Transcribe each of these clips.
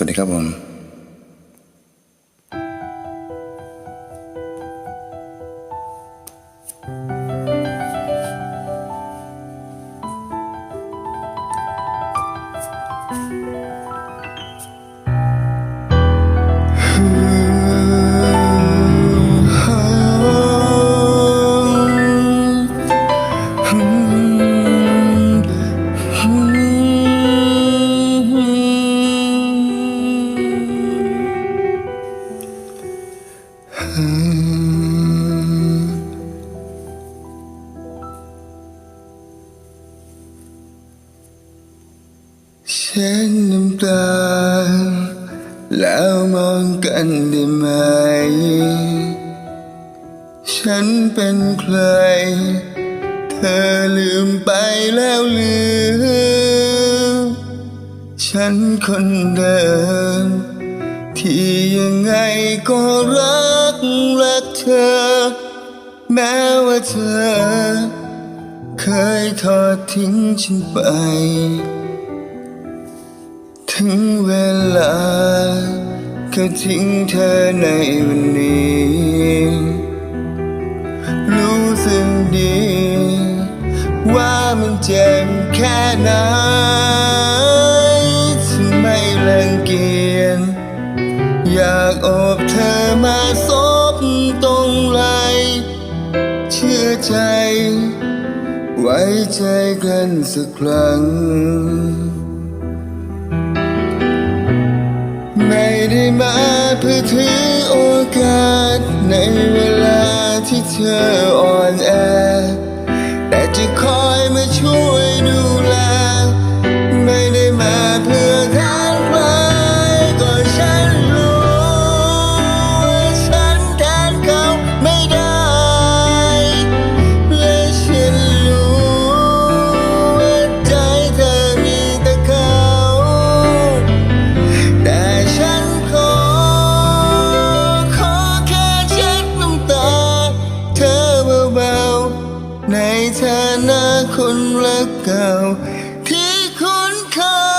สวัสดีครับผม เช็ดน้ำตา แล้วมองกันได้ไหม ฉันเป็นใคร เธอลืมไปแล้วหรือฉันคนเดิมที่ยังไงก็รักรักเธอ แม้ว่าเธอ เคยทอดทิ้งฉันไป ถึงเวลา ก็ทิ้งเธอในวันนี้ รู้สึกดี ว่ามันเจ็บแค่ไหนที่ไม่รังเกียจอยากอบเธอมาซบตรงไหลเชื่อใจ ไว้ใจกันสักครั้ง เพื่อถือโอกาสในเวลาที่เธอ ในฐานะคนรักเก่าที่คุ้นเคย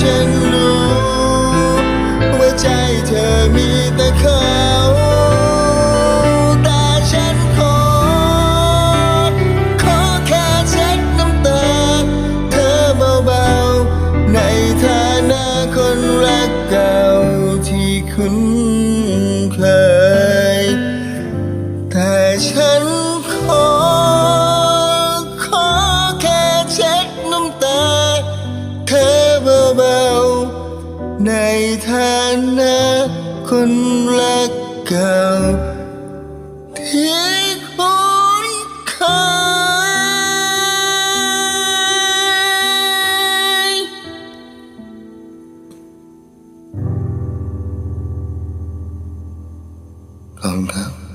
ฉันรู้ ว่าใจเธอมีแต่เขาแต่ฉันขอ ขอแค่เช็ดน้ำตา เธอเบาๆ ในฐานะคนรักเก่าที่คุ้นเคยแต่ฉัน ในฐานะคนรักเก่าที่คุ้นเคยขอบคุณครับ